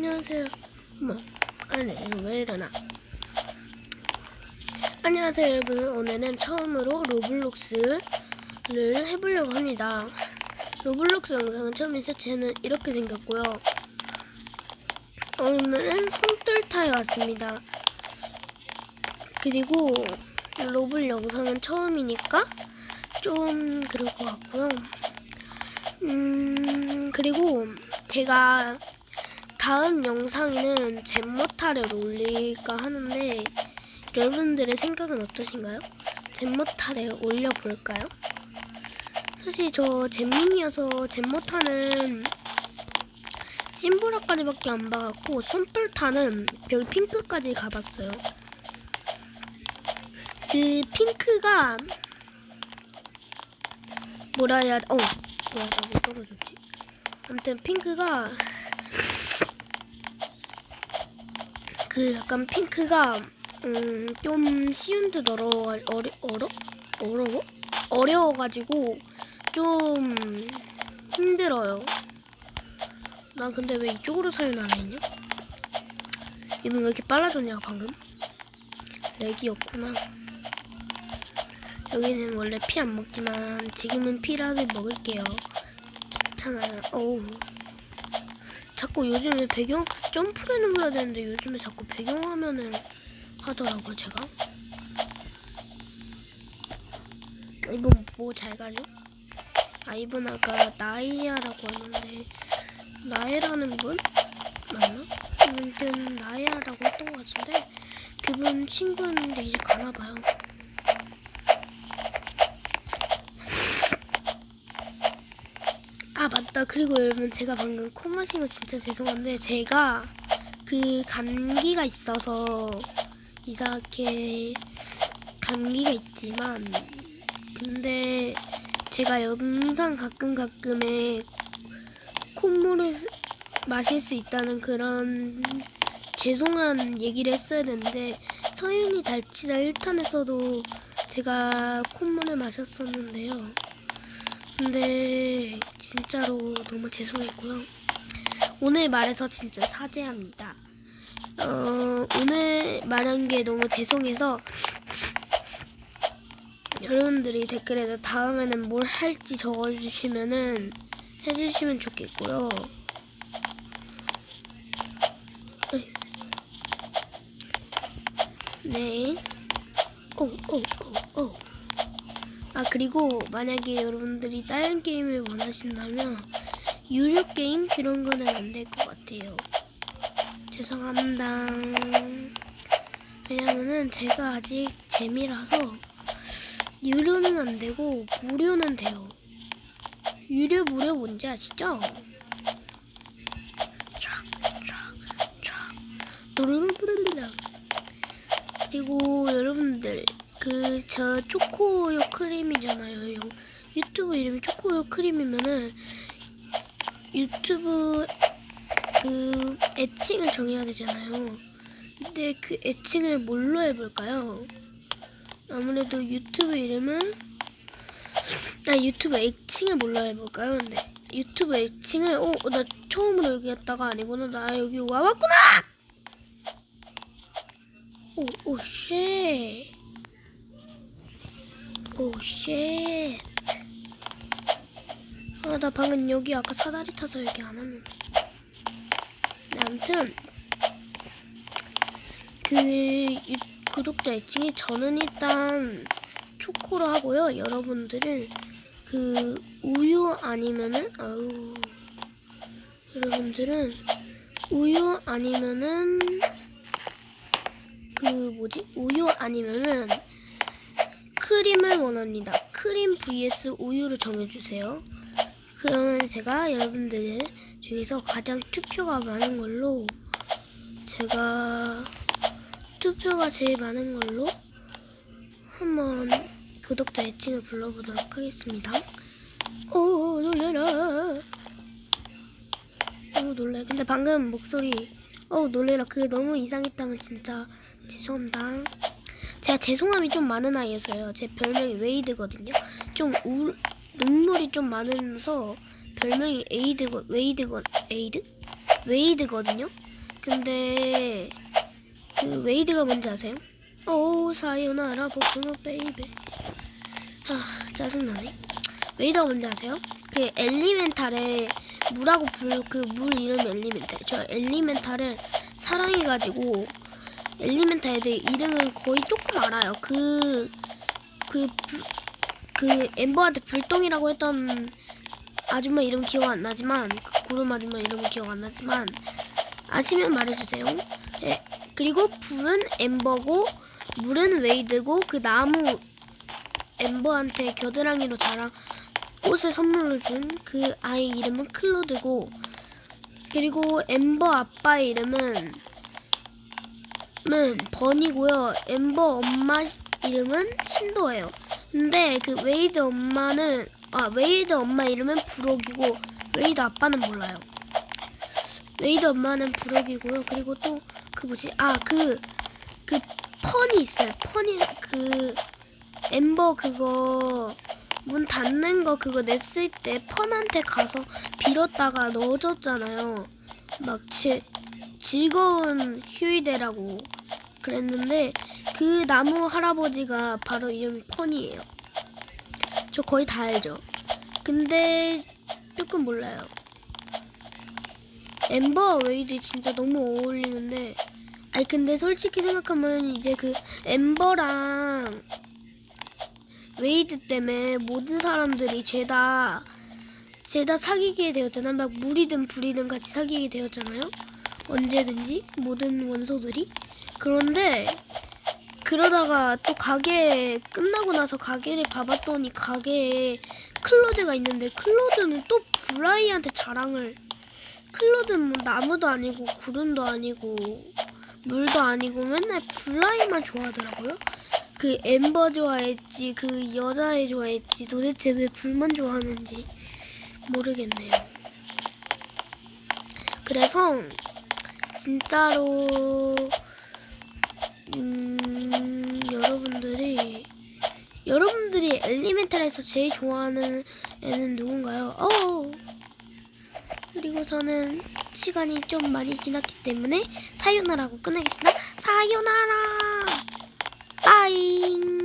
안녕하세요. 뭐, 아니, 왜 이러나. 안녕하세요, 여러분. 오늘은 처음으로 로블록스를 해보려고 합니다. 로블록스 영상은 처음이죠. 쟤는 이렇게 생겼고요. 오늘은 손떨타에 왔습니다. 그리고 로블 영상은 처음이니까 좀 그럴 것 같고요. 음, 그리고 제가 다음 영상에는 잼모타를 올릴까 하는데 여러분들의 생각은 어떠신가요? 잼모타를 올려볼까요? 사실 저 잼민이어서 잼모타는 찐보라까지밖에 안 봐갖고 손떨타는 별 핑크까지 가봤어요. 그 핑크가 뭐라 해야 어 뭐야 나왜 떨어졌지? 아무튼 핑크가 그 약간 핑크가 음, 좀 쉬운 듯 어려워 어려 어려 어려워 어려워가지고 좀 힘들어요. 나 근데 왜 이쪽으로 살나 했냐? 이분 왜 이렇게 빨라졌냐 방금? 렉이었구나. 여기는 원래 피 안 먹지만 지금은 피라도 먹을게요. 괜찮아요. 어우. 자꾸 요즘에 배경 점프를 눌러야 되는데 요즘에 자꾸 배경 화면을 하더라고요 제가 이분 뭐잘 가죠? 아 이분 아까 나이야라고 했는데 나이라는 분? 맞나? 아무튼 나이야라고 했던 것 같은데 그분 친구였는데 이제 가나봐요 아 맞다 그리고 여러분 제가 방금 코 마신 거 진짜 죄송한데 제가 그 감기가 있어서 이상하게 감기가 있지만 근데 제가 영상 가끔 가끔에 콧물을 쓰- 마실 수 있다는 그런 죄송한 얘기를 했어야 되는데 서윤이 달치다 1탄에서도 제가 콧물을 마셨었는데요. 근데 진짜로 너무 죄송했고요. 오늘 말해서 진짜 사죄합니다. 어, 오늘 말한 게 너무 죄송해서 여러분들이 댓글에다 다음에는 뭘 할지 적어주시면은 해주시면 좋겠고요. 네. 오, 오, 오, 오. 아 그리고 만약에 여러분들이 다른 게임을 원하신다면 유료 게임 그런 거는 안 될 것 같아요. 죄송합니다. 왜냐면은 제가 아직 재미라서 유료는 안 되고 무료는 돼요. 유료 무료 뭔지 아시죠? 그리고 여러분들 그 저 초코요 크림이잖아요. 요- 유튜브 이름이 초코요 크림이면은 유튜브 그 애칭을 정해야 되잖아요. 근데 그 애칭을 뭘로 해볼까요? 아무래도 유튜브 이름은 아 유튜브 애칭을 뭘로 해볼까요? 근데 유튜브 애칭을 어나 처음으로 여기 왔다가 아니구나 나 여기 와봤구나. 오오 쉣. 오 쉣. 아 나 방금 여기 아까 사다리 타서 여기 안 왔는데. 네, 아무튼 그 유- 구독자 애칭이 저는 일단 초코로 하고요. 여러분들은 그 우유 아니면은 아우 여러분들은 우유 아니면은 그 뭐지 우유 아니면은 크림을 원합니다. 크림 vs 우유를 정해주세요. 그러면 제가 여러분들 중에서 가장 투표가 많은 걸로 제가 투표가 제일 많은 걸로 한번 구독자 애칭을 불러보도록 하겠습니다. 오 놀래라. 오 놀래. 근데 방금 목소리 어 놀래라. 그게 너무 이상했다면 진짜 죄송합니다. 제가 죄송함이 좀 많은 아이여서요. 제 별명이 웨이드거든요. 좀 우, 눈물이 좀 많아서 별명이 에이드거 웨이드거 에이드 웨이드거든요. 근데 그 웨이드가 뭔지 아세요? 오 사요나라 보쿠노 베이베 아 짜증나네 웨이드가 뭔지 아세요? 그 엘리멘탈에 물하고 불 그 물 이름 엘리멘탈 저 엘리멘탈을 사랑해가지고 엘리멘탈 애들 이름은 거의 조금 알아요 그 그, 불- 그 엠버한테 불똥이라고 했던 아줌마 이름 기억 안 나지만 그 구름 아줌마 이름은 기억 안 나지만 아시면 말해주세요. 예, 그리고 불은 엠버고 물은 웨이드고 그 나무 엠버한테 겨드랑이로 자랑 꽃을 선물로 준 그 아이 이름은 클로드고 그리고 엠버 아빠 이름은 은 번이고요. 엠버 엄마 시- 이름은 신도예요. 근데 그 웨이드 엄마는 아 웨이드 엄마 이름은 브록이고 웨이드 아빠는 몰라요. 웨이드 엄마는 브록이고요. 그리고 또 그 뭐지? 아 그 그 펀이 있어요. 펀이 그 엠버 그거 문 닫는 거 그거 냈을 때 펀한테 가서 빌었다가 넣어줬잖아요. 막 지, 즐거운 휴일대라고 그랬는데 그 나무 할아버지가 바로 이름이 펀이에요. 저 거의 다 알죠. 근데 조금 몰라요. 엠버 웨이드 진짜 너무 어울리는데 아니 근데 솔직히 생각하면 이제 그 엠버랑 웨이드 때문에 모든 사람들이 죄다 죄다 사귀게 되었잖아. 막 물이든 불이든 같이 사귀게 되었잖아요. 언제든지 모든 원소들이. 그런데 그러다가 또 가게 끝나고 나서 가게를 봐봤더니 가게에 클로드가 있는데 클로드는 또 브라이한테 자랑을 클로드는 뭐 나무도 아니고 구름도 아니고 물도 아니고 맨날 블라이만 좋아하더라고요. 그 엠버 좋아했지 그 여자애 좋아했지 도대체 왜 불만 좋아하는지 모르겠네요. 그래서 진짜로 음, 여러분들이 여러분들이 엘리멘탈에서 제일 좋아하는 애는 누군가요? 어. 그리고 저는 시간이 좀 많이 지났기 때문에 사요나라고 끝내겠습니다. 사요나라. 빠잉.